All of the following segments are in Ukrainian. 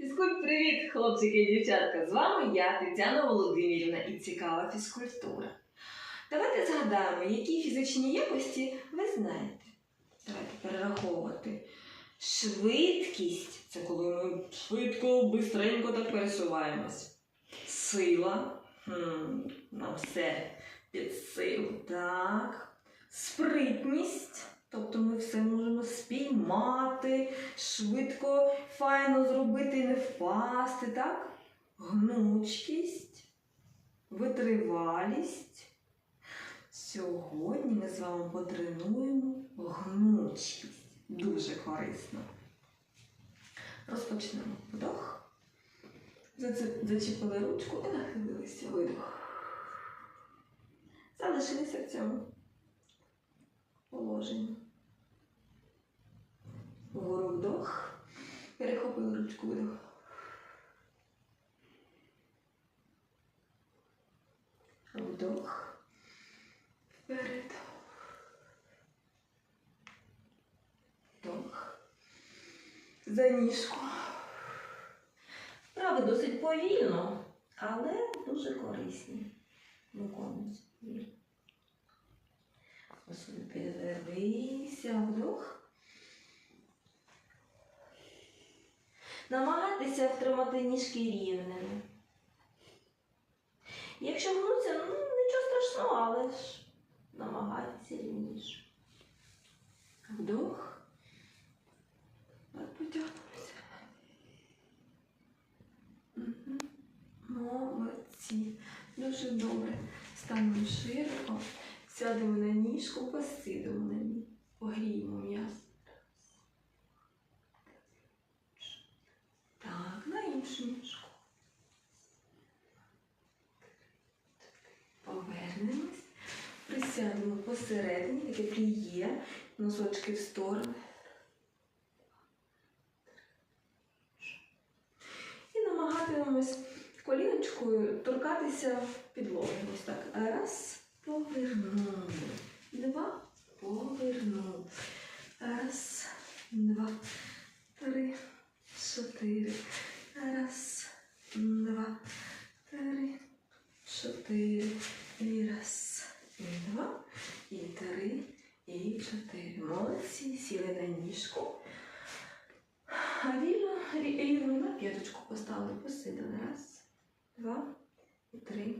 Фізкульт, привіт, хлопчики і дівчатка! З вами я, Тетяна Володимирівна, і цікава фізкультура. Давайте згадаємо, які фізичні якості ви знаєте. Давайте перераховувати. Швидкість це коли ми швидко, бистренько так пересуваємось. Сила. Хм, нам все під силу. Так. Спритність. Тобто ми все можемо спіймати, швидко, файно зробити і не впасти, так? Гнучкість, витривалість. Сьогодні ми з вами потренуємо гнучкість. Дуже корисно. Розпочнемо вдох. Зачепили ручку і нахилилися. Видох. Залишилися в цьому положенні. Вгору вдох. Перехопили ручку видох. Вдох. Вперед. Вдох. За ніжку. Вправи досить повільно, але дуже корисні. Виконують. Собі перевернися, вдох. Намагайтеся втримати ніжки рівними. Якщо гнуться, ну нічого страшного, але ж намагайтеся рівніше. Вдох. Так, потягнемося. Молодці. Дуже добре. Станемо широко. Сядемо на ніжку, посидимо на ній. Погріємо м'ясо. Так, на іншу ніжку. Повернемось. Присядемо посередині, таке пліє, носочки в сторони. І намагатимемось коліночкою торкатися підлоги. Ось так. Раз, повернули. Два, повернули. Раз, два, три, чотири. Раз, два, три, чотири. І раз, і два, і три, і чотири. Молодці. Сіли на ніжку. Вільно рі- рівно на п'яточку поставили, посидили. Раз, два, і три,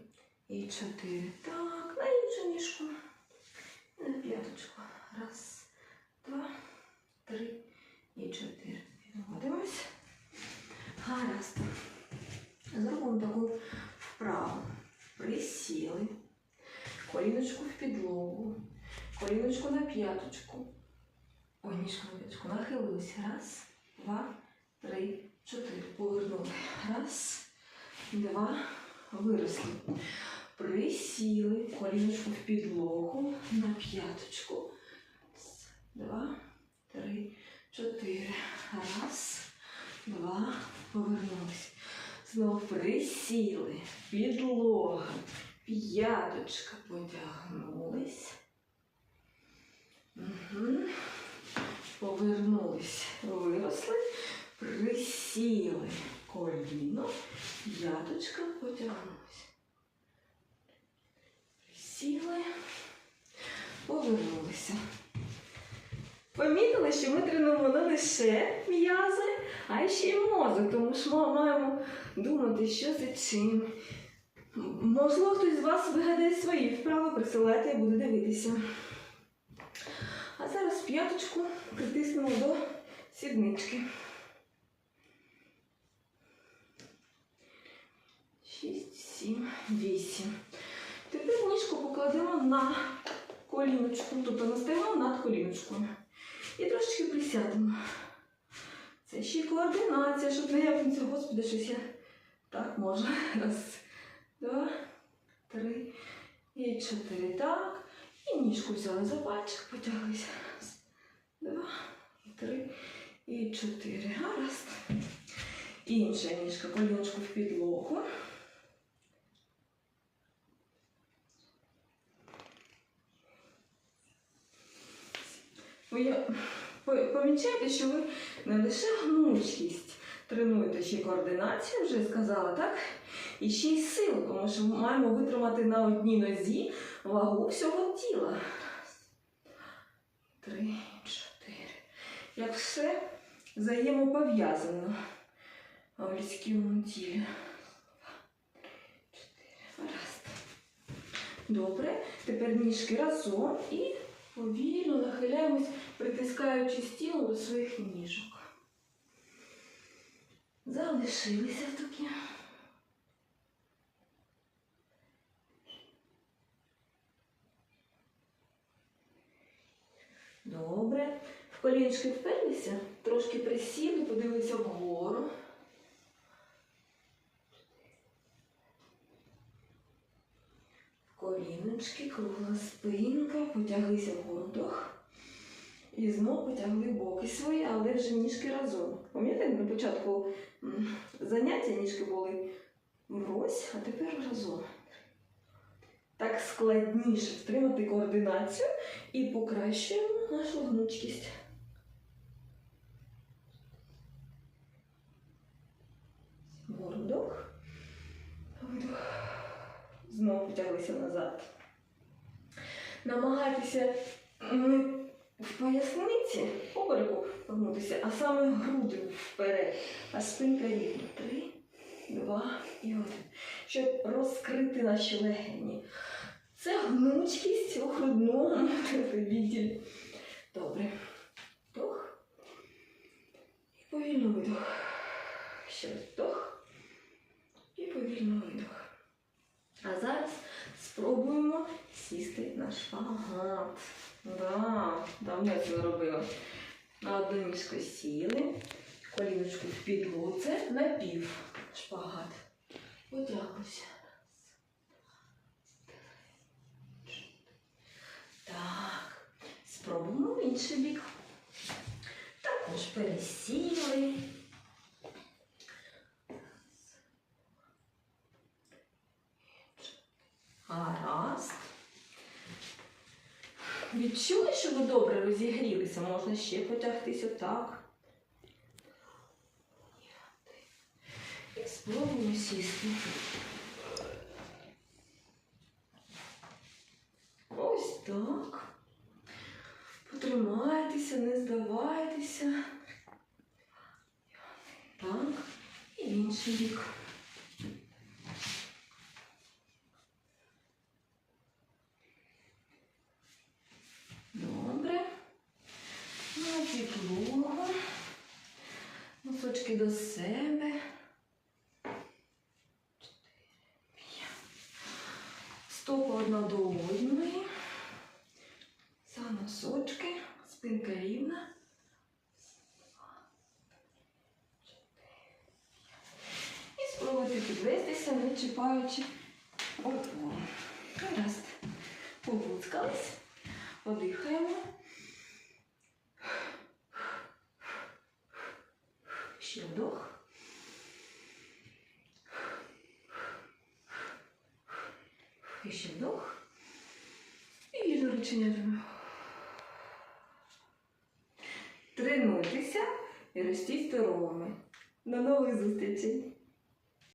і чотири. Так, на іншу ніжку. На п'яточку. Раз, два, три і чотири. Підводимось. Гаразд. Зробимо таку вправу. Присіли. Коліночку в підлогу. Коліночку на п'яточку. Ой, ніжку на п'яточку. Нахилилися. Раз, два, три, чотири. Повернули. Раз, два, виросли. Присіли. Коліночку в підлогу. На п'яточку. Два, три, чотири. Раз, два, повернулись. Знову присіли. Підлога. П'яточка потягнулись. Угу. Повернулись. Виросли. Присіли. Коліно. П'яточка потягнулась. Присіли. Повернулися. Помітили, що ми тренуємо не лише м'язи, а ще й мозок, тому що ми маємо думати, що за чим. Можливо, хтось з вас вигадає свої вправи, присилайте, я буду дивитися. А зараз п'яточку притиснемо до сіднички. Шість, сім, вісім. Тепер ніжку покладемо на коліночку, тобто настаємо над коліночкою. І трошечки присядемо. Це ще й координація, щоб не япнеться, господи, щось я так можу. Раз, два, три і чотири. Так. І ніжку взяли за пальчик, потяглися. Раз, два, три і чотири. Гаразд. Інша ніжка, коліночку в підлогу. Ви по- помічаєте, що ви не лише гнучкість тренуєте, ще й координацію, вже сказала, так? І ще й силу, тому що ми маємо витримати на одній нозі вагу всього тіла. Раз, три, чотири. Як все взаємопов'язано в людському тілі. Чотири. Гаразд. Добре. Тепер ніжки разом і повільно нахиляємось, притискаючи стіну до своїх ніжок. Залишилися такі. Добре. В колінчики вперлися, трошки присіли, подивилися вгору. Коліночки, кругла спинка, потяглися вгору вдох. І знову потягли боки свої, але вже ніжки разом. Пам'ятаєте, на початку заняття ніжки були врозь, а тепер разом. Так складніше втримати координацію і покращуємо нашу гнучкість. Вгору вдох. Видох. Знову потяглися назад. Намагайтеся не в поясниці попереку погнутися, а саме груди вперед, а спинка рівна. Три, два і один. Щоб розкрити наші легені. Це гнучкість у грудному відділі. Добре. Вдох. І повільно видох. Ще вдох. І повільно видох. А зараз спробуємо сісти на шпагат. Да, давно я це робила. На ніжку сіли, коліночку в підлоці, напів шпагат. Потягнуся. Так, спробуємо інший бік. Також пересіли. Гаразд. Відчули, що ви добре розігрілися? Можна ще потягтися так. І спробуємо сісти. Ось так. Потримайтеся, не здавайтеся. Так. І інший бік. Добре. На підлогу. Носочки до себе. Стопа одна до одної. За носочки. Спинка рівна. І спробуйте підвестися, не чіпаючи опору. Гаразд. Побуцкались. Подихаємо. Ще вдох. І ще вдох. І доручення. Тренуйтеся і ростіть здоровими. До нових зустрічей!